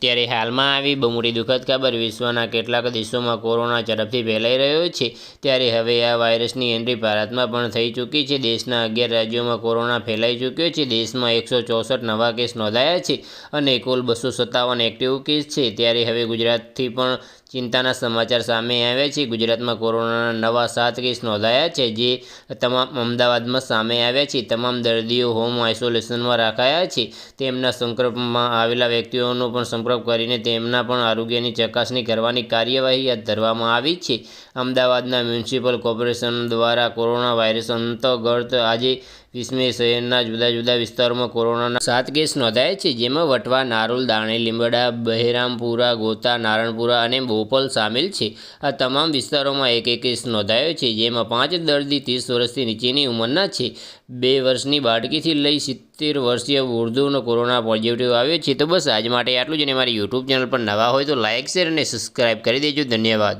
ત્યારે હાલમાં આવી બહુ મોટી દુઃખદ ખબર વિશ્વના કેટલાક દેશોમાં કોરોના ઝડપથી ફેલાઈ રહ્યો છે. ત્યારે હવે આ વાયરસની એન્ટ્રી ભારતમાં પણ થઈ ચૂકી છે. દેશના અગિયાર રાજ્યોમાં કોરોના ફેલાઈ ચૂક્યો છે. દેશમાં એકસો ચોસઠ નવા કેસ નોંધાયા છે અને કુલ બસો એક્ટિવ કેસ છે. ત્યારે હવે ગુજરાતથી પણ ચિંતાના સમાચાર સામે આવ્યા છે. ગુજરાતમાં કોરોનાના નવા સાત કેસ નોંધાયા છે, જે તમામ અમદાવાદમાં સામે આવ્યા છે. તમામ દર્દીઓ હોમ આઇસોલેશનમાં રાખાયા છે. તેમના સંપર્કમાં આવેલા વ્યક્તિઓનો પણ સંપર્ક કરીને તેમના પણ આરોગ્યની ચકાસણી કરવાની કાર્યવાહી હાથ ધરવામાં આવી છે. અમદાવાદના મ્યુનિસિપલ કોર્પોરેશન દ્વારા કોરોના વાયરસ અંતર્ગત આજે વીસમી શહેરના જુદા જુદા વિસ્તારોમાં કોરોનાના સાત કેસ નોંધાયા છે, જેમાં વટવા, નારોલ દાણી લીંબડા, બહેરામપુરા, ગોતા, નારણપુરા અને બોપલ સામેલ છે. આ તમામ વિસ્તારોમાં એક એક કેસ નોંધાયો છે, જેમાં પાંચ દર્દી ત્રીસ વર્ષથી નીચેની ઉંમરના છે. બે વર્ષની બાળકીથી લઈ સિત્તેર વર્ષીય ઉર્દુનો કોરોના પોઝિટિવ આવ્યો છે. તો બસ આજ માટે આટલું જ અને મારી યુટ્યુબ ચેનલ પર નવા હોય તો લાઇક શેર અને સબસ્ક્રાઈબ કરી દેજો. ધન્યવાદ.